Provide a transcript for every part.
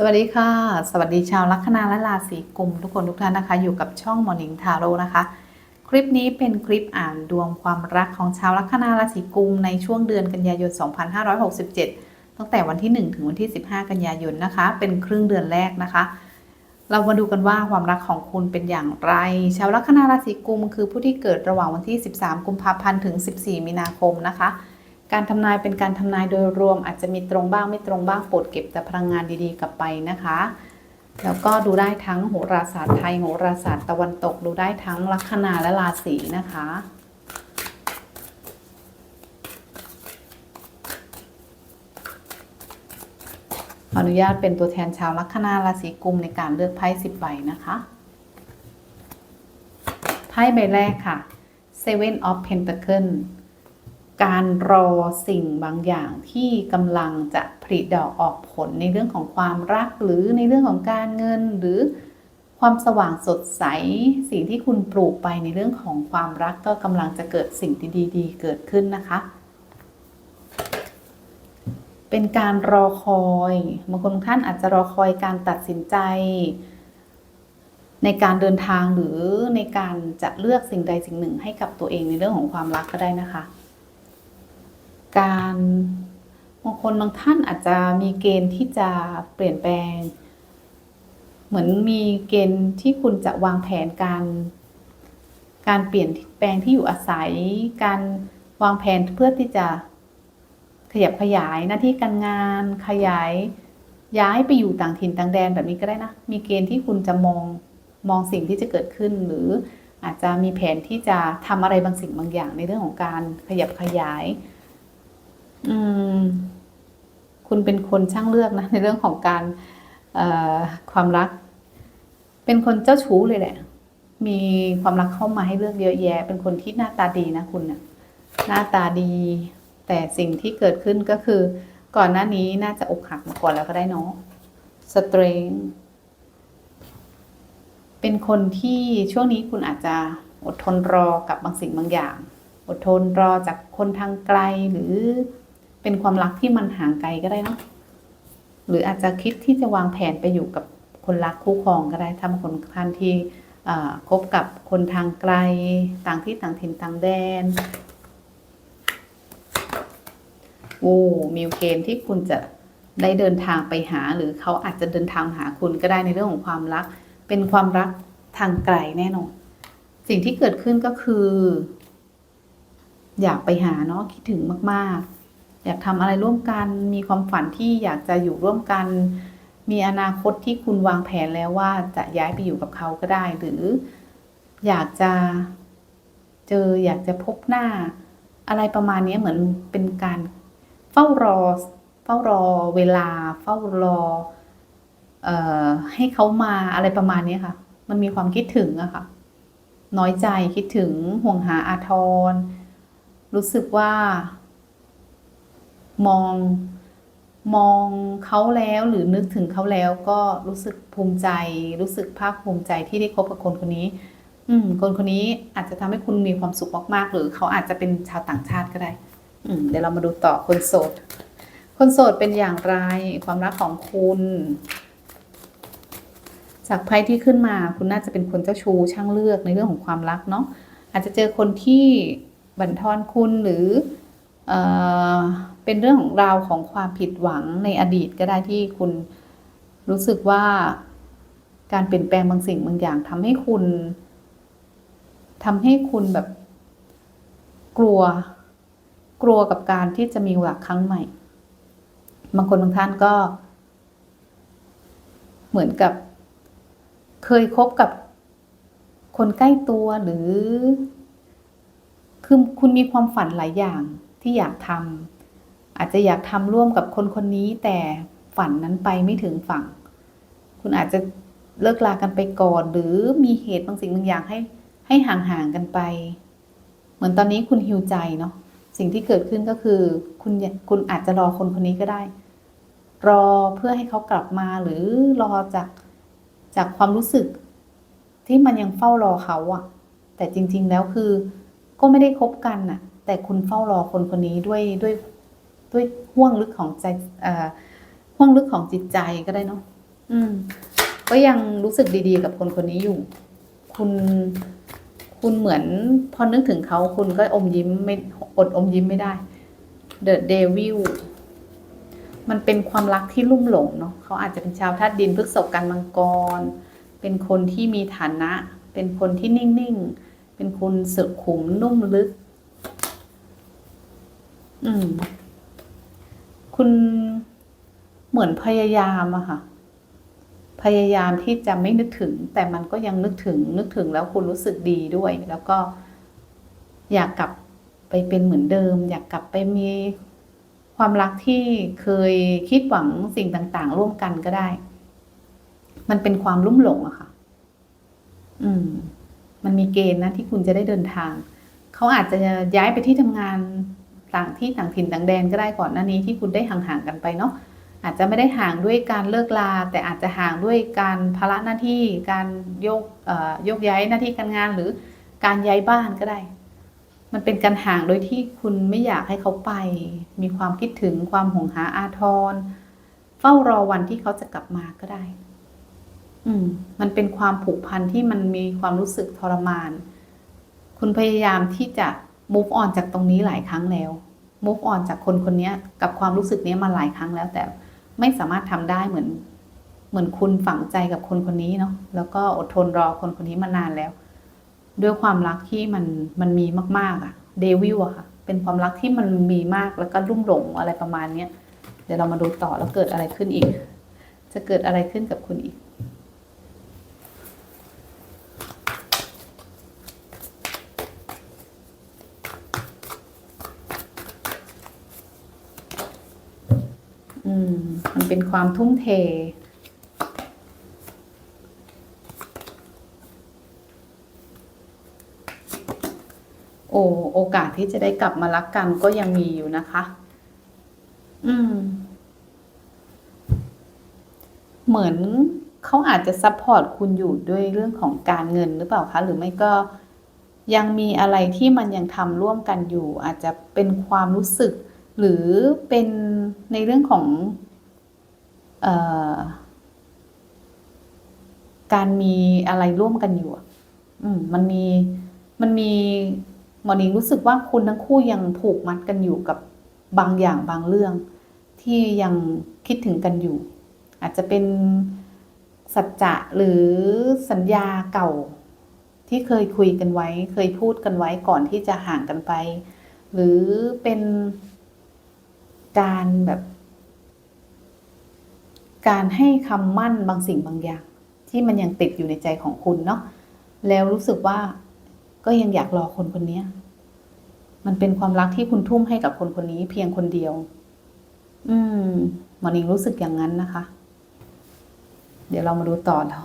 สวัสดีค่ะ สวัสดีชาวลัคนาและราศีกุมทุกคนทุกท่านนะคะ อยู่กับช่อง Morning Tarot นะคะ คลิปนี้เป็นคลิปอ่านดวงความรักของชาวลัคนาราศีกุมในช่วงเดือนกันยายน 2567 ตั้งแต่วันที่ 1 ถึงวันที่ 15 กันยายนนะคะ เป็นครึ่งเดือนแรกนะคะ เรามาดูกันว่าความรักของคุณเป็นอย่างไร ชาวลัคนาราศีกุมคือผู้ที่เกิดระหว่างวันที่ 13 กุมภาพันธ์ถึง 14 มีนาคมนะคะ การทำนายเป็นการทำนายโดยรวมอาจจะมีตรงบ้างไม่ตรงบ้างโปรดเก็บแต่พลังงานดีๆ กลับไปนะคะ แล้วก็ดูได้ทั้งโหราศาสตร์ไทยโหราศาสตร์ตะวันตกดูได้ทั้งลัคนาและราศีนะคะขออนุญาตเป็นตัวแทนชาวลัคนาราศีกุมในการเลือกไพ่สิบใบนะคะไพ่ใบแรกค่ะ Seven of Pentacles การรอสิ่งบางอย่างที่กำลังจะผลิดอกออกผลในเรื่องของความรักหรือในเรื่องของการเงินหรือความสว่างสดใส สิ่งที่คุณปลูกไปในเรื่องของความรักก็กำลังจะเกิดสิ่งดีดีๆเกิดขึ้นนะคะ เป็นการรอคอยบางคนท่านอาจจะรอคอยการตัดสินใจ ในการเดินทางหรือในการจะเลือกสิ่งใดสิ่งหนึ่งให้กับตัวเองในเรื่องของความรักก็ได้นะคะ การบางคนบางท่านอาจจะมีเกณฑ์ที่จะเปลี่ยนแปลง เหมือนมีเกณฑ์ที่คุณจะวางแผนการ การเปลี่ยนแปลงที่อยู่อาศัย การวางแผนเพื่อที่จะขยับขยายหน้าที่การงานขยาย ย้ายไปอยู่ต่างถิ่นต่างแดนแบบนี้ก็ได้นะ มีเกณฑ์ที่คุณจะมองมองสิ่งที่จะเกิดขึ้น หรืออาจจะมีแผนที่จะทำอะไรบางสิ่งบางอย่างในเรื่องของการขยับขยาย อืม คุณเป็นคนช่างเลือกนะ ในเรื่องของการเอความรัก เป็นคนเจ้าชู้เลยแหละ มีความรักเข้ามาให้เลือกเยอะแยะ เป็นคนที่หน้าตาดีนะคุณนะ่ะ หน้าตาดี แต่สิ่งที่เกิดขึ้นก็คือ ก่อนหน้านี้น่าจะอกหักมาก่อนแล้วก็ได้เนาะสเตรงเป็นคนที่ช่วงนี้คุณอาจจะอดทนรอกับบางสิ่งบางอย่าง อดทนรอจากคนทางไกลหรือ เป็นความรักที่มันห่างไกลก็ได้เนาะหรืออาจจะคิดที่จะวางแผนไปอยู่กับคนรักคู่ครองก็ได้ถ้าคนท่านที่คบกับคนทางไกล ต่างที่ต่างถิ่นต่างแดนโอ้มีเกณฑ์ที่คุณจะได้เดินทางไปหา หรือเขาอาจจะเดินทางหาคุณก็ได้ในเรื่องของความรัก เป็นความรักทางไกลแน่นอนสิ่งที่เกิดขึ้นก็คือ อยากไปหาเนาะคิดถึงมาก ๆ อยากทำอะไรร่วมกัน มีความฝันที่อยากจะอยู่ร่วมกัน มีอนาคตที่คุณวางแผนแล้วว่าจะย้ายไปอยู่กับเขาก็ได้ หรืออยากจะเจออยากจะพบหน้า อะไรประมาณนี้เหมือนเป็นการเฝ้ารอ เฝ้ารอเวลา เฝ้ารอเอ่อให้เขามาอะไรประมาณนี้ค่ะ มันมีความคิดถึงอะค่ะ น้อยใจคิดถึงห่วงหาอาทร รู้สึกว่า มองมองเขาแล้วหรือนึกถึงเขาแล้วก็รู้สึกภูมิใจ รู้สึกภาคภูมิใจที่ได้คบกับคนคนนี้ อืม คนคนนี้อาจจะทำให้คุณมีความสุขมากๆ หรือเขาอาจจะเป็นชาวต่างชาติก็ได้ อืม เดี๋ยวเรามาดูต่อคนโสด คนโสดเป็นอย่างไร ความรักของคุณ จากไพ่ที่ขึ้นมา คุณน่าจะเป็นคนเจ้าชู้ช่างเลือกในเรื่องของความรักเนาะอาจจะเจอคนที่บั่นทอนคุณหรือ เป็นเรื่องของราวของความผิดหวังในอดีตก็ได้ที่คุณรู้สึกว่าการเปลี่ยนแปลงบางสิ่งบางอย่างทำให้คุณทำให้คุณแบบกลัว กลัวกับการที่จะมีหลักครั้งใหม่ บางคนบางท่านก็ เหมือนกับ เคยคบกับคนใกล้ตัวหรือ คือคุณมีความฝันหลายอย่างที่อยากทำ อาจจะอยากทำร่วมกับคนคนนี้แต่ฝันนั้นไปไม่ถึงฝั่ง คุณอาจจะเลิกลากันไปก่อน หรือมีเหตุบางสิ่งบางอย่างให้ให้ห่างๆกันไป เหมือนตอนนี้คุณฮิวใจเนาะสิ่งที่เกิดขึ้นก็คือ คุณคุณอาจจะรอคนคนนี้ก็ได้ รอเพื่อให้เขากลับมาหรือรอจากจากความรู้สึก ที่มันยังเฝ้ารอเขาอะแต่จริง ๆ แล้วคือ ก็ไม่ได้คบกันน่ะแต่คุณเฝ้ารอคนคนนี้ด้วยด้วย ด้วยห่วงลึกของใจเอ่อห่วงลึกของจิตใจก็ได้เนาะอืม ก็ยังรู้สึกดีๆ กับคนคนนี้อยู่ คุณคุณเหมือนพอนึกถึงเขาคุณก็อมยิ้มไม่อดอมยิ้มไม่ได้ The Devil มันเป็นความรักที่ลุ่มหลงเนาะเขาอาจจะเป็นชาวธาตุดินพฤกษบกันมังกร เป็นคนที่มีฐานะ เป็นคนที่นิ่งๆ เป็นคนสุขุมนุ่มลึก อืม คุณเหมือนพยายามอะค่ะ พยายามที่จะไม่นึกถึง แต่มันก็ยังนึกถึง นึกถึงแล้วคุณรู้สึกดีด้วย แล้วก็อยากกลับไปเป็นเหมือนเดิม อยากกลับไปมีความรักที่เคยคิดหวังสิ่งต่างๆ ร่วมกันก็ได้ มันเป็นความลุ่มหลงอะค่ะ อืม มันมีเกณฑ์นะที่คุณจะได้เดินทาง เขาอาจจะย้ายไปที่ทำงาน ต่างที่ต่างถิ่นต่างแดนก็ได้ก่อนหน้านี้ที่คุณได้ห่างๆกันไปเนาะอาจจะไม่ได้ห่างด้วยการเลิกลา แต่อาจจะห่างด้วยการภาระหน้าที่การโยกโยกย้ายหน้าที่การงานหรือการย้ายบ้านก็ได้ มันเป็นการห่างโดยที่คุณไม่อยากให้เขาไป มีความคิดถึงความหวงหาอาทร เฝ้ารอวันที่เขาจะกลับมาก็ได้ อืม มันเป็นความผูกพันที่มันมีความรู้สึกทรมาน คุณพยายามที่จะ move on จากตรงนี้หลายครั้งแล้ว move on จากคนคนนี้กับความรู้สึกนี้มาหลายครั้งแล้ว แต่ไม่สามารถทำได้เหมือน เหมือนคุณฝังใจกับคนคนนี้เนาะแล้วก็อดทนรอคนคนนี้มานานแล้ว ด้วยความรักที่มันมันมีมาก ๆอะเดวิลอะค่ะเป็นความรักที่มันมีมากแล้วก็รุ่มหลงอะไรประมาณเนี้ยเดี๋ยวเรามาดูต่อแล้วเกิดอะไรขึ้นอีก จะเกิดอะไรขึ้นกับคุณอีก มมันเป็นความทุ่มเท โอ้โอกาสที่จะได้กลับมารักกันก็ยังมีอยู่นะคะ อืม เหมือนเขาอาจจะซัพพอร์ตคุณอยู่ด้วยเรื่องของการเงินหรือเปล่าคะ หรือไม่ก็ยังมีอะไรที่มันยังทำร่วมกันอยู่ อาจจะเป็นความรู้สึก หรือเป็นในเรื่องของออการมีอะไรร่วมกันอยู่มมันมีมันมีหมอนิงรู้สึกว่าคุณทั้งคู่ยังผูกมัดกันอยู่กับบางอย่างบางเรื่อง ที่ยังคิดถึงกันอยู่ อาจจะเป็นสัจจะหรือสัญญาเก่าที่เคยคุยกันไว้ เคยพูดกันไว้ก่อนที่จะห่างกันไป หรือเป็น การแบบ การให้คำมั่นบางสิ่งบางอย่าง ที่มันยังติดอยู่ในใจของคุณเนาะแล้วรู้สึกว่าก็ยังอยากรอคนคนนี้มันเป็นความรักที่คุณทุ่มให้กับคนคนนี้เพียงคนเดียว อืมมอนิงรู้สึกอย่างนั้นนะคะ เดี๋ยวเรามาดูต่อแล้ว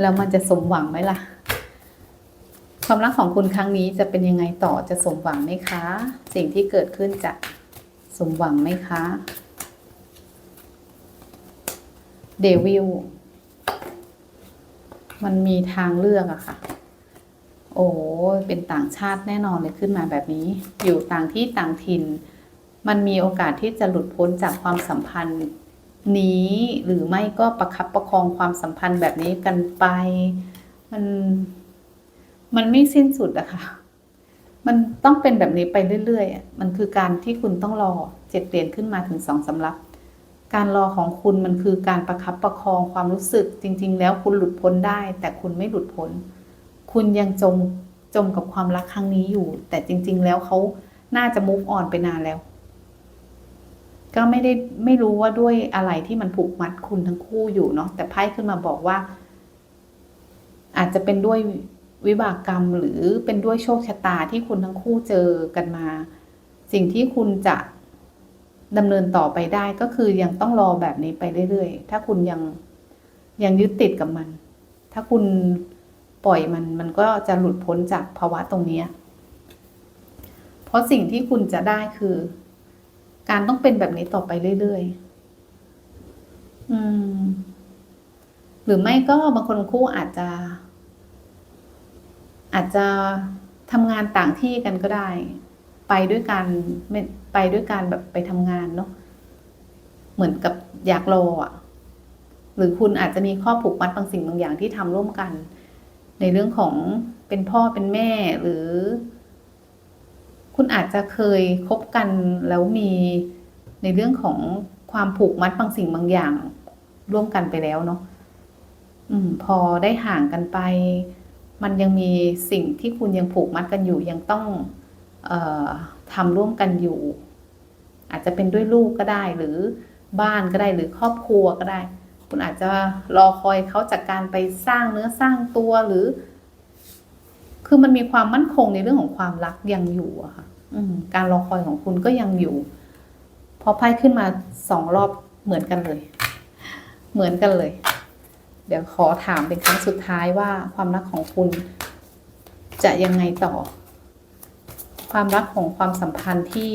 แล้วมันจะสมหวังไหมล่ะ ความรักของคุณครั้งนี้จะเป็นยังไงต่อจะสมหวังไหมคะ สิ่งที่เกิดขึ้นจะ สมหวังไหมคะเดวิลมันมีทางเลือกอะค่ะ โอ้เป็นต่างชาติแน่นอนเลยขึ้นมาแบบนี้ อยู่ต่างที่ต่างถิ่น มันมีโอกาสที่จะหลุดพ้นจากความสัมพันธ์นี้หรือไม่ก็ประคับประคองความสัมพันธ์แบบนี้กันไป มัน มันไม่สิ้นสุดอะค่ะ มันต้องเป็นแบบนี้ไปเรื่อยๆ มันคือการที่คุณต้องรอเจ็ดเหรียญขึ้นมาถึงสองสำรับ การรอของคุณมันคือการประคับประคองความรู้สึก จริง ๆ แล้วคุณหลุดพ้นได้ แต่คุณไม่หลุดพ้น คุณยังจมจมกับความรักครั้งนี้อยู่ แต่จริง ๆ แล้วเขาน่าจะ move on ไปนานแล้ว ก็ไม่ได้ไม่รู้ว่าด้วยอะไรที่มันผูกมัดคุณทั้งคู่อยู่เนาะ แต่ไพ่ขึ้นมาบอกว่า อาจจะเป็นด้วย วิบากกรรมหรือเป็นด้วยโชคชะตาที่คุณทั้งคู่เจอกันมา สิ่งที่คุณจะดำเนินต่อไปได้ก็คือยังต้องรอแบบนี้ไปเรื่อยๆ ถ้าคุณยังยังยึดติดกับมัน ถ้าคุณปล่อยมันมันก็จะหลุดพ้นจากภาวะตรงนี้ เพราะสิ่งที่คุณจะได้คือ การต้องเป็นแบบนี้ต่อไปเรื่อยๆ อืม หรือไม่ก็บางคนคู่อาจจะ อาจจะทำงานต่างที่กันก็ได้ ไปด้วยกันไปด้วยกันแบบไปทำงานเนาะเหมือนกับอยากรออะ หรือคุณอาจจะมีข้อผูกมัดบางสิ่งบางอย่างที่ทำร่วมกัน ในเรื่องของเป็นพ่อเป็นแม่หรือ คุณอาจจะเคยคบกันแล้วมีในเรื่องของความผูกมัดบางสิ่งบางอย่าง ร่วมกันไปแล้วเนาะอืม พอได้ห่างกันไป มันยังมีสิ่งที่คุณยังผูกมัดกันอยู่ ยังต้องออทำร่วมกันอยู่ อาจจะเป็นด้วยลูกก็ได้ หรือบ้านก็ได้หรือครอบครัวก็ได้ คุณอาจจะรอคอยเขาจากการไปสร้างเนื้อสร้างตัวหรือ คือมันมีความมั่นคงในเรื่องของความรักยังอยู่อะค่ะการรอคอยของคุณก็ยังอยู่ พอไพ่ขึ้นมาสองรอบเหมือนกันเลย เหมือนกันเลย เดี๋ยวขอถามเป็นครั้งสุดท้ายว่าความรักของคุณจะยังไงต่อ ความรักของความสัมพันธ์ที่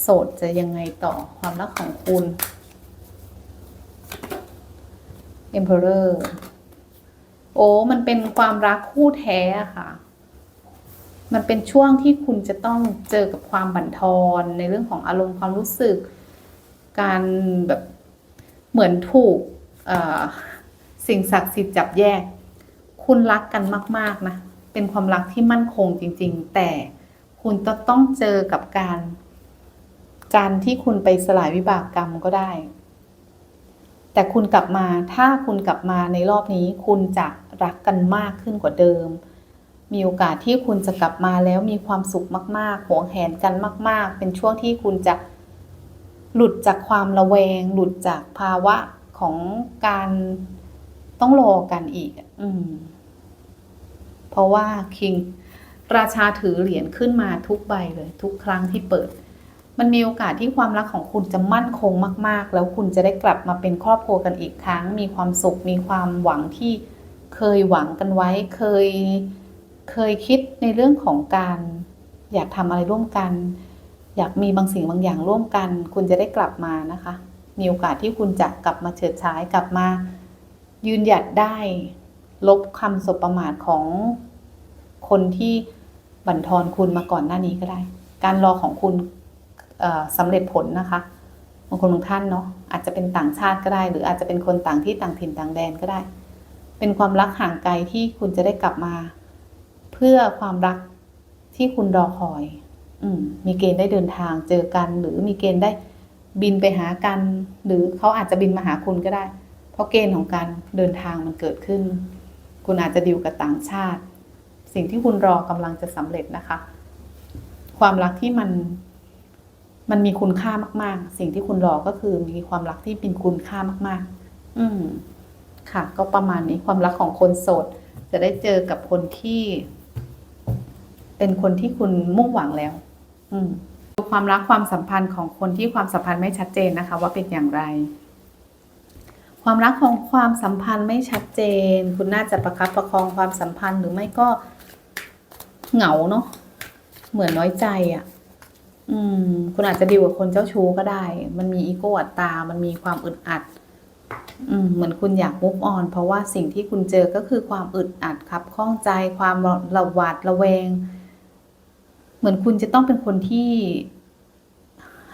โสดจะยังไงต่อความรักของคุณ Emperor โอ้มันเป็นความรักคู่แท้ค่ะ มันเป็นช่วงที่คุณจะต้องเจอกับความบั่นทอนในเรื่องของอารมณ์ความรู้สึก การแบบเหมือนถูกเอ่อ สิ่งศักดิ์สิทธิ์จับแยก คุณรักกันมาก ๆ นะ เป็นความรักที่มั่นคงจริง ๆ แต่คุณจะต้องเจอกับการ การที่คุณไปสลายวิบากกรรมก็ได้ แต่คุณกลับมาถ้าคุณกลับมาในรอบนี้คุณจะรักกันมากขึ้นกว่าเดิม มีโอกาสที่คุณจะกลับมาแล้วมีความสุขมากๆหวงแหนกันมาก ๆ เป็นช่วงที่คุณจะหลุดจากความระแวง หลุดจากภาวะของการ ต้องรอกันอีก อืม เพราะว่าคิงราชาถือเหรียญขึ้นมาทุกใบเลย ทุกครั้งที่เปิด มันมีโอกาสที่ความรักของคุณจะมั่นคงมาก ๆ แล้วคุณจะได้กลับมาเป็นครอบครัวกันอีกครั้ง มีความสุข มีความหวังที่เคยหวังกันไว้ เคย เคยคิดในเรื่องของการ อยากทำอะไรร่วมกัน อยากมีบางสิ่งบางอย่างร่วมกัน คุณจะได้กลับมานะคะ มีโอกาสที่คุณจะกลับมาเฉิดฉายกลับมา ยืนหยัดได้ลบคำสบประมาทของคนที่บั่นทอนคุณมาก่อนหน้านี้ก็ได้ การรอของคุณสำเร็จผลนะคะบางคนบางท่านเนาะอาจจะเป็นต่างชาติก็ได้ หรืออาจจะเป็นคนต่างที่ต่างถิ่นต่างแดนก็ได้ เป็นความรักห่างไกลที่คุณจะได้กลับมา เพื่อความรักที่คุณรอคอย อืมมีเกณฑ์ได้เดินทางเจอกัน หรือมีเกณฑ์ได้บินไปหากัน หรือเขาอาจจะบินมาหาคุณก็ได้ เพราะเกณฑ์ของการเดินทางมันเกิดขึ้น คุณอาจจะดิวกับต่างชาติ สิ่งที่คุณรอกำลังจะสำเร็จนะคะ ความรักที่มันมันมีคุณค่ามาก ๆ สิ่งที่คุณรอก็คือมีความรักที่เป็นคุณค่ามาก ๆ อืมค่ะ ก็ประมาณนี้ความรักของคนโสด จะได้เจอกับคนที่ เป็นคนที่คุณมุ่งหวังแล้ว อืมความรักความสัมพันธ์ของคนที่ความสัมพันธ์ไม่ชัดเจนนะคะ ว่าเป็นอย่างไร ความรักของความสัมพันธ์ไม่ชัดเจน คุณน่าจะประคับประคองความสัมพันธ์หรือไม่ก็เหงาเนาะเหมือนน้อยใจอะ่ะ อืม คุณอาจจะดีลกับคนเจ้าชู้ก็ได้ มันมีอีโก้อัตตา มันมีความอึดอัด อืม เหมือนคุณอยากมุกออน เพราะว่าสิ่งที่คุณเจอก็คือความอึดอัดครับข้องใจความระหวาดระแวง เหมือนคุณจะต้องเป็นคนที่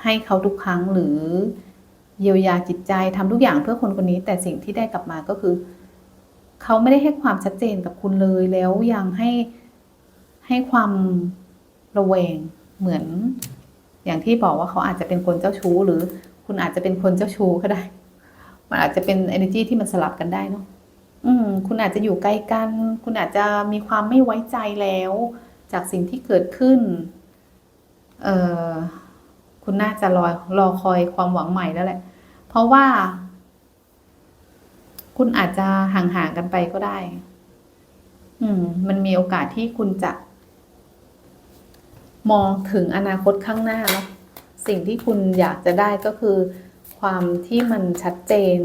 ให้เขาทุกครั้งหรือ เยียวยาจิตใจทำทุกอย่างเพื่อคนคนนี้ แต่สิ่งที่ได้กลับมาก็คือ เขาไม่ได้ให้ความชัดเจนกับคุณเลยแล้วยังให้ให้ความระแวงเหมือน อย่างที่บอกว่าเขาอาจจะเป็นคนเจ้าชู้ หรือคุณอาจจะเป็นคนเจ้าชู้ก็ได้ มันอาจจะเป็น energy ที่มันสลับกันได้เนาะอืม คุณอาจจะอยู่ใกล้กัน คุณอาจจะมีความไม่ไว้ใจแล้ว จากสิ่งที่เกิดขึ้น เอ่อคุณน่าจะรอรอคอยความหวังใหม่แล้วแหละ เพราะว่า คุณอาจจะห่างๆกันไปก็ได้ อืม มันมีโอกาสที่คุณจะ มองถึงอนาคตข้างหน้าเนาะสิ่งที่คุณอยากจะได้ก็คือ ความที่มันชัดเจน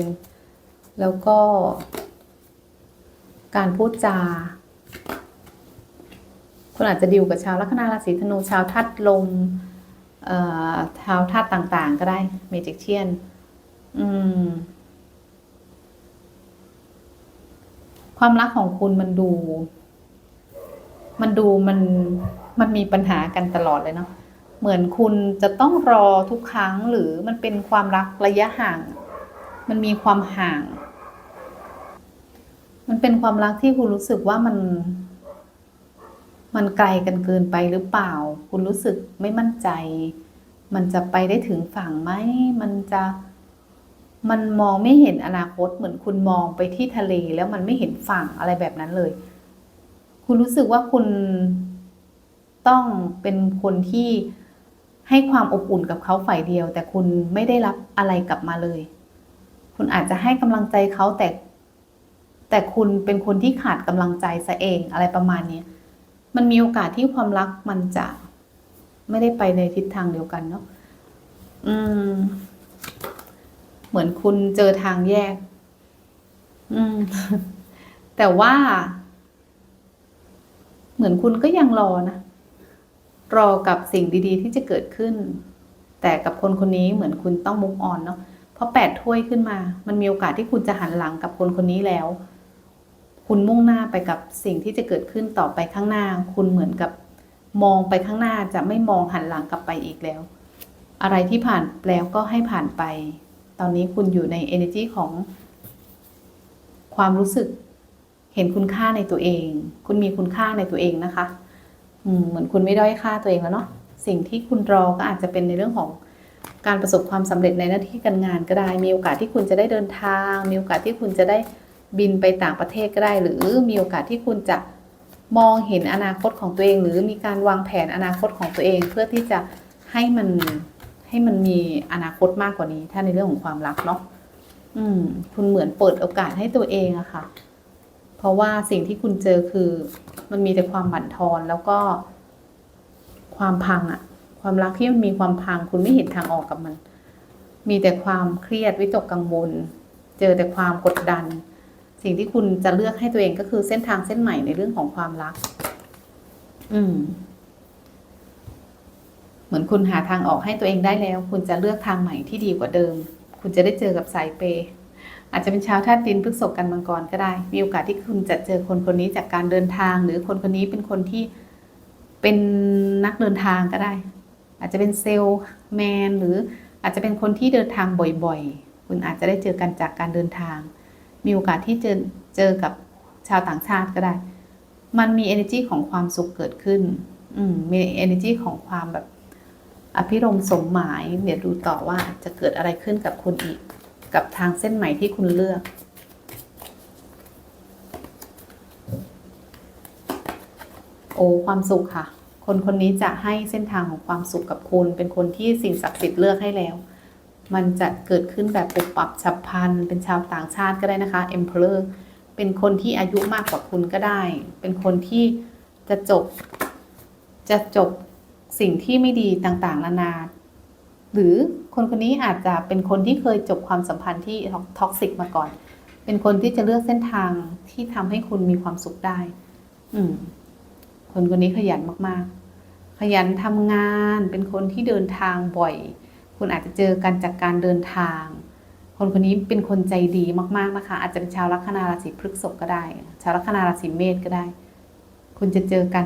แล้วก็ การพูดจาคุณอาจจะดิวกับชาวลัคนาราศีธนูชาวทัดลมเอ่อชาวธาตุต่างๆ ก็ได้เมจิกเชียน อืม ความรักของคุณมันดู มันดูมันมันมีปัญหากันตลอดเลยเนาะเหมือนคุณจะต้องรอทุกครั้งหรือมันเป็นความรักระยะห่าง มันมีความห่าง มันเป็นความรักที่คุณรู้สึกว่ามัน มันไกลกันเกินไปหรือเปล่า คุณรู้สึกไม่มั่นใจ มันจะไปได้ถึงฝั่งไหมมันจะ มันมองไม่เห็นอนาคตเหมือนคุณมองไปที่ทะเลแล้วมันไม่เห็นฝั่งอะไรแบบนั้นเลย คุณรู้สึกว่าคุณต้องเป็นคนที่ให้ความอบอุ่นกับเขาฝ่ายเดียว แต่คุณไม่ได้รับอะไรกลับมาเลย คุณอาจจะให้กำลังใจเขาแต่แต่คุณเป็นคนที่ขาดกำลังใจซะเองอะไรประมาณนี้มันมีโอกาสที่ความรักมันจะไม่ได้ไปในทิศทางเดียวกันเนาะอืม เหมือนคุณเจอทางแยก อืม แต่ว่า เหมือนคุณก็ยังรอนะ รอกับสิ่งดีๆ ที่จะเกิดขึ้น แต่กับคนคนนี้เหมือนคุณต้องมุกออนเนาะเพราะแปดถ้วยขึ้นมา มันมีโอกาสที่คุณจะหันหลังกับคนคนนี้แล้ว คุณมุ่งหน้าไปกับสิ่งที่จะเกิดขึ้นต่อไปข้างหน้า คุณเหมือนกับมองไปข้างหน้าจะไม่มองหันหลังกลับไปอีกแล้ว อะไรที่ผ่านแล้วก็ให้ผ่านไป ตอนนี้คุณอยู่ใน energy ของความรู้สึก เห็นคุณค่าในตัวเอง คุณมีคุณค่าในตัวเองนะคะเหมือนคุณไม่ด้อยค่าตัวเองแล้วเนาะสิ่งที่คุณรอก็อาจจะเป็นในเรื่องของการประสบความสำเร็จในหน้าที่การงานก็ได้ มีโอกาสที่คุณจะได้เดินทาง มีโอกาสที่คุณจะได้บินไปต่างประเทศก็ได้ หรือมีโอกาสที่คุณจะมองเห็นอนาคตของตัวเอง หรือมีการวางแผนอนาคตของตัวเอง เพื่อที่จะให้มัน ให้มันมีอนาคตมากกว่านี้ ถ้าในเรื่องของความรักเนาะอืม คุณเหมือนเปิดโอกาสให้ตัวเองอะค่ะ เพราะว่าสิ่งที่คุณเจอคือ มันมีแต่ความบั่นทอนแล้วก็ ความพังอะความรักที่มันมีความพัง คุณไม่เห็นทางออกกับมัน มีแต่ความเครียดวิตกกังวล เจอแต่ความกดดัน สิ่งที่คุณจะเลือกให้ตัวเองก็คือเส้นทางเส้นใหม่ในเรื่องของความรัก อืม เหมือนคุณหาทางออกให้ตัวเองได้แล้ว คุณจะเลือกทางใหม่ที่ดีกว่าเดิม คุณจะได้เจอกับสายเปย์อาจจะเป็นชาวธาตุดินพฤษภกันมังกรก็ได้ มีโอกาสที่คุณจะเจอคนคนนี้จากการเดินทาง หรือคนคนนี้เป็นคนที่เป็นนักเดินทางก็ได้ อาจจะเป็นเซลแมนหรืออาจจะเป็นคนที่เดินทางบ่อยๆ คุณอาจจะได้เจอกันจากการเดินทาง มีโอกาสที่เจอเจอกับชาวต่างชาติก็ได้ มันมี energy ของความสุขเกิดขึ้น อืม มี energy ของความแบบ อภิรมย์สมหมาย เดี๋ยวดูต่อว่าจะเกิดอะไรขึ้นกับคุณอีก กับทางเส้นใหม่ที่คุณเลือก โอ้ความสุขค่ะ คนคนนี้จะให้เส้นทางของความสุขกับคุณ เป็นคนที่สิ่งศักดิ์สิทธิ์เลือกให้แล้ว มันจะเกิดขึ้นแบบปุบปับฉับพลัน เป็นชาวต่างชาติก็ได้นะคะ Emperor เป็นคนที่อายุมากกว่าคุณก็ได้ เป็นคนที่จะจบ จะจบ สิ่งที่ไม่ดีต่างๆนานา หรือคนคนนี้อาจจะเป็นคนที่เคยจบความสัมพันธ์ที่ท็อกซิกมาก่อน เป็นคนที่จะเลือกเส้นทางที่ทำให้คุณมีความสุขได้ อืม คนคนนี้ขยันมากๆ ขยันทำงาน เป็นคนที่เดินทางบ่อย คุณอาจจะเจอกันจากการเดินทาง คนคนนี้เป็นคนใจดีมากๆนะคะ อาจจะเป็นชาวลัคนาราศีพฤษภก็ได้ ชาวลัคนาราศีเมษก็ได้ คุณจะเจอกัน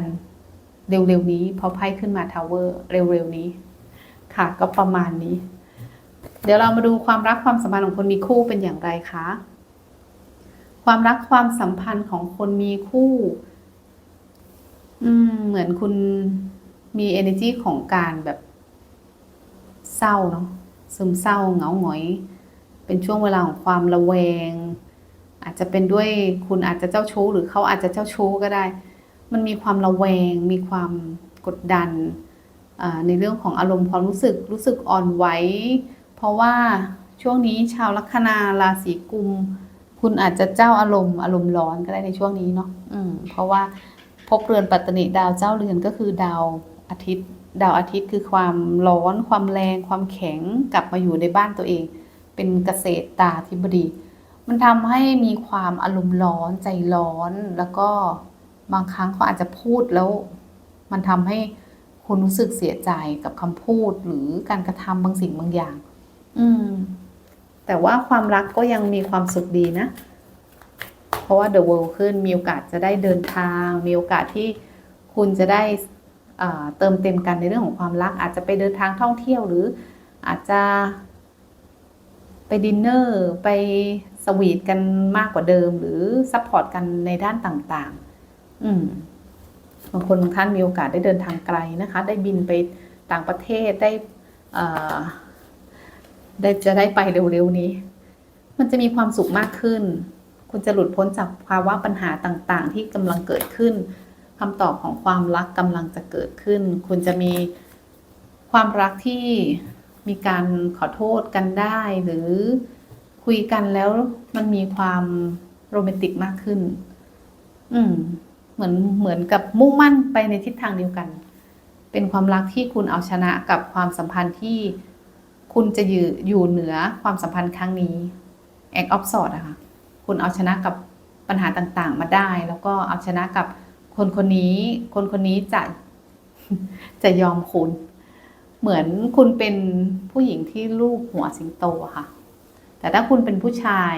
เร็วๆนี้เพราะไพ่ขึ้นมาทาวเวอร์เร็วๆนี้ ค่ะ ก็ประมาณนี้ เดี๋ยวเรามาดูความรักความสัมพันธ์ของคนมีคู่เป็นอย่างไรคะความรักความสัมพันธ์ของคนมีคู่ อืม เหมือนคุณมี energy ของการแบบ เศร้าเนาะซึมเศร้าเหงาหงอย เป็นช่วงเวลาของความระแวง อาจจะเป็นด้วยคุณอาจจะเจ้าชู้ หรือเขาอาจจะเจ้าชู้ก็ได้ มันมีความระแวง มีความกดดันในเรื่องของอารมณ์ความรู้สึกรู้สึกอ่อนไหวเพราะว่าช่วงนี้ชาวลัคนาราศีกุม คุณอาจจะเจ้าอารมณ์อารมณ์ร้อนก็ได้ในช่วงนี้เนาะเพราะว่าพบเรือนปัตตนิดาวเจ้าเรือนก็คือดาวอาทิตย์ ดาวอาทิตย์คือความร้อน ความแรง ความแข็งกลับมาอยู่ในบ้านตัวเอง เป็นเกษตรตาธิบดี มันทำให้มีความอารมณ์ร้อนใจร้อนแล้วก็ บางครั้งเขาอาจจะพูดแล้ว มันทำให้คุณรู้สึกเสียใจกับคำพูดหรือการกระทำบางสิ่งบางอย่าง อืม แต่ว่าความรักก็ยังมีความสุขดีนะ เพราะว่า The World ขึ้นมีโอกาสจะได้เดินทาง มีโอกาสที่คุณจะได้เติมเต็มกันในเรื่องของความรัก อาจจะไปเดินทางท่องเที่ยวหรืออาจจะไปดินเนอร์ ไปสวีทกันมากกว่าเดิม หรือซัพพอร์ตกันในด้านต่างๆ อืมบางคนบางท่านมีโอกาสได้เดินทางไกลนะคะ ได้บินไปต่างประเทศได้ได้จะได้ไปเร็วๆนี้ มันจะมีความสุขมากขึ้น คุณจะหลุดพ้นจากภาวะปัญหาต่างๆ ที่กำลังเกิดขึ้นคำตอบของความรักกำลังจะเกิดขึ้น คุณจะมีความรักที่มีการขอโทษกันได้ หรือคุยกันแล้วมันมีความโรแมนติกมากขึ้น อืม เหมือนเหมือนกับมุ่งมั่นไปในทิศทางเดียวกัน เป็นความรักที่คุณเอาชนะกับความสัมพันธ์ที่คุณจะอยู่อยู่เหนือความสัมพันธ์ครั้งนี้ act of s o r t อะค่ะคุณเอาชนะกับปัญหาต่างๆ มาได้ แล้วก็เอาชนะกับคนคนนี้ คนคนนี้จะจะยอมคุณ เหมือนคุณเป็นผู้หญิงที่ลูกหัวสิงโตอะค่ะ แต่ถ้าคุณเป็นผู้ชาย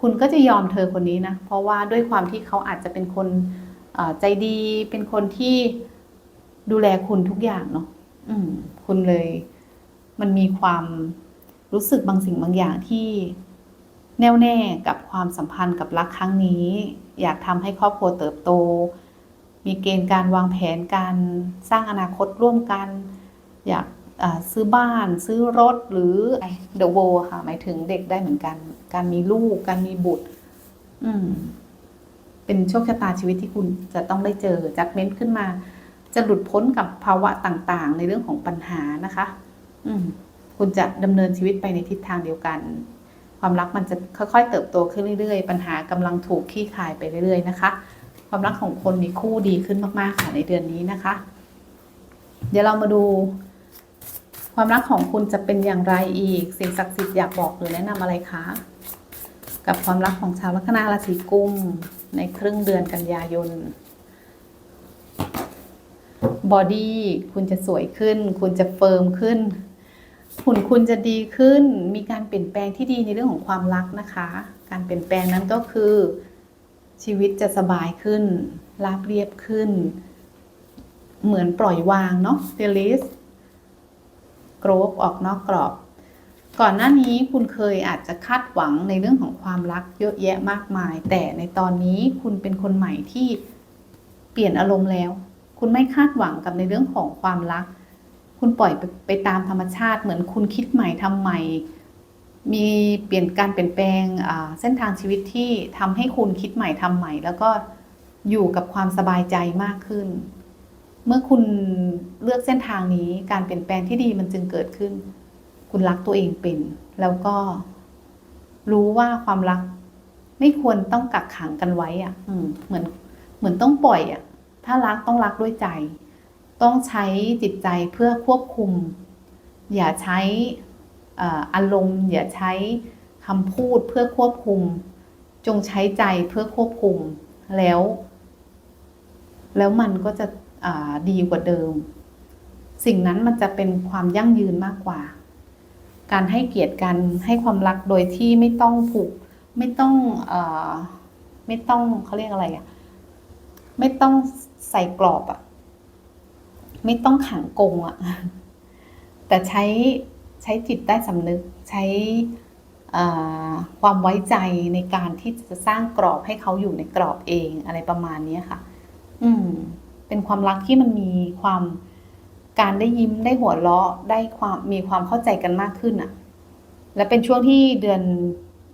คุณก็จะยอมเธอคนนี้นะ เพราะว่าด้วยความที่เขาอาจจะเป็นคน ใจดีเป็นคนที่ดูแลคุณทุกอย่างเนาะคุณเลย มันมีความรู้สึกบางสิ่งบางอย่างที่แน่วแน่กับความสัมพันธ์กับรักครั้งนี้ อยากทำให้ครอบครัวเติบโต มีเกณฑ์การวางแผนการสร้างอนาคตร่วมกัน อยากซื้อบ้าน ซื้อรถหรือเดอะโวค่ะ หมายถึงเด็กได้เหมือนกัน การมีลูก การมีบุตร อืม เป็นโชคชะตาชีวิตที่คุณจะต้องได้เจอจัดเม้นขึ้นมา จะหลุดพ้นกับภาวะต่างๆ ในเรื่องของปัญหานะคะ อืมคุณจะดำเนินชีวิตไปในทิศทางเดียวกัน ความรักมันจะค่อยๆ เติบโตขึ้นเรื่อยๆ ปัญหากำลังถูกคลี่คลายไปเรื่อยๆนะคะ ความรักของคนมีคู่ดีขึ้นมากๆค่ะในเดือนนี้นะคะ เดี๋ยวเรามาดูความรักของคุณจะเป็นอย่างไรอีก สิ่งศักดิ์สิทธิ์อยากบอกหรือแนะนำอะไรคะ กับความรักของชาวลัคนาราศีกุม ในครึ่งเดือนกันยายนบอดี้คุณจะสวยขึ้น คุณจะเฟิร์มขึ้นหุ่นคุณจะดีขึ้น มีการเปลี่ยนแปลงที่ดีในเรื่องของความรักนะคะ การเปลี่ยนแปลงนั้นก็คือ ชีวิตจะสบายขึ้น ราบเรียบขึ้น เหมือนปล่อยวางเนาะเดลิสโกรบออกนอกกรอบ ก่อนหน้านี้คุณเคยอาจจะคาดหวังในเรื่องของความรักเยอะแยะมากมาย แต่ในตอนนี้คุณเป็นคนใหม่ที่เปลี่ยนอารมณ์แล้ว คุณไม่คาดหวังกับในเรื่องของความรัก คุณปล่อยไปไปตามธรรมชาติเหมือนคุณคิดใหม่ทำใหม่ มีเปลี่ยนการเปลี่ยนแปลงเส้นทางชีวิตที่ทำให้คุณคิดใหม่ทำใหม่ แล้วก็อยู่กับความสบายใจมากขึ้น เมื่อคุณเลือกเส้นทางนี้การเปลี่ยนแปลงที่ดีมันจึงเกิดขึ้น คุณรักตัวเองเป็น แล้วก็รู้ว่าความรัก ไม่ควรต้องกักขังกันไว้อะอืม เหมือน เหมือนต้องปล่อยอะถ้ารักต้องรักด้วยใจ ต้องใช้จิตใจเพื่อควบคุม อย่าใช้อารมณ์อย่าใช้คำพูดเพื่อควบคุม จงใช้ใจเพื่อควบคุมแล้ว แล้วมันก็จะดีกว่าเดิม สิ่งนั้นมันจะเป็นความยั่งยืนมากกว่า การให้เกียรติกันให้ความรักโดยที่ไม่ต้องผูก ไม่ต้องอไม่ต้องเขาเรียกอะไรอะไม่ต้องใส่กรอบอะไม่ต้องขังกรงอะแต่ใช้ใช้จิตใต้สำนึกใช้ความไว้ใจในการที่จะสร้างกรอบให้เขาอยู่ในกรอบเองอะไรประมาณนี้ค่ะ อืม เป็นความรักที่มันมีความ การได้ยิ้มได้หัวเราะได้ความมีความเข้าใจกันมากขึ้นอะ่ะและเป็นช่วงที่เดือน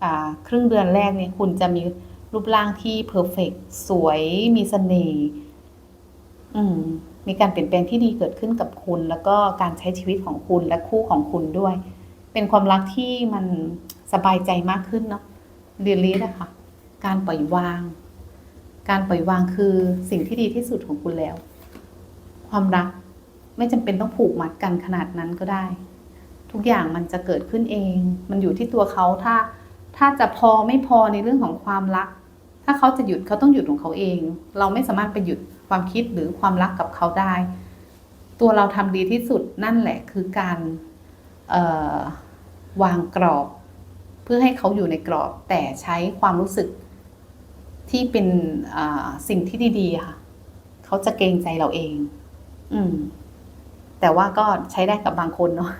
อครึ่งเดือนแรกเนี่ยคุณจะมีรูปร่างที่เพอร์เฟกสวยมีเสน่ห์มมีการเปลี่ยนแปลงที่ดีเกิดขึ้นกับคุณ แล้วก็การใช้ชีวิตของคุณและคู่ของคุณด้วย เป็นความรักที่มันสบายใจมากขึ้นเนาะเรียนรู้นะคะการปล่อยวาง การปล่อยวางคือสิ่งที่ดีที่สุดของคุณแล้ว ความรัก ไม่จำเป็นต้องผูกมัดกันขนาดนั้นก็ได้ ทุกอย่างมันจะเกิดขึ้นเอง มันอยู่ที่ตัวเขาถ้า ถ้าจะพอไม่พอในเรื่องของความรัก ถ้าเขาจะหยุดเขาต้องหยุดของเขาเอง เราไม่สามารถไปหยุดความคิดหรือความรักกับเขาได้ ตัวเราทำดีที่สุดนั่นแหละคือการวางกรอบ เพื่อให้เขาอยู่ในกรอบ แต่ใช้ความรู้สึกที่เป็นสิ่งที่ดีๆค่ะ เขาจะเกรงใจเราเอง อืม แต่ว่าก็ใช้ได้กับบางคนเนาะ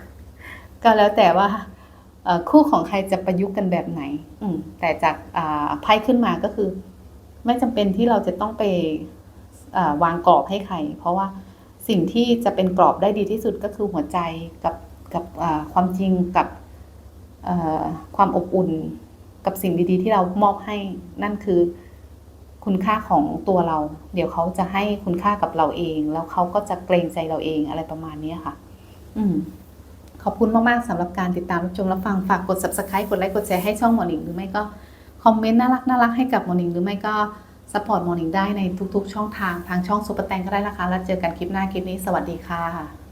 ก็แล้วแต่ว่าคู่ของใครจะประยุกต์กันแบบไหน อืแต่จากไพ่ขึ้นมาก็คือ ไม่จำเป็นที่เราจะต้องไปวางกรอบให้ใคร เพราะว่าสิ่งที่จะเป็นกรอบได้ดีที่สุดก็คือหัวใจกับกับความจริงกับความอบอุ่น กับสิ่งดีๆ ที่เรามอบให้นั่นคือ คุณค่าของตัวเรา เดี๋ยวเขาจะให้คุณค่ากับเราเอง แล้วเขาก็จะเกรงใจเราเองอะไรประมาณนี้ค่ะ อืมขอบคุณมาก ๆสำหรับการติดตามรับชมรับฟังฝากกด subscribe กดไลค์กดแชร์ให้ช่องหมอนิงหรือไม่ก็คอมเมนต์น่ารักน่ารักให้กับหมอนิงหรือไม่ก็สปอร์ตหมอหนิงได้ในทุกๆ ช่องทาง ทางช่องซุปเปอร์แตงก็ได้นะคะ แล้วเจอกันคลิปหน้าคลิปนี้ สวัสดีค่ะ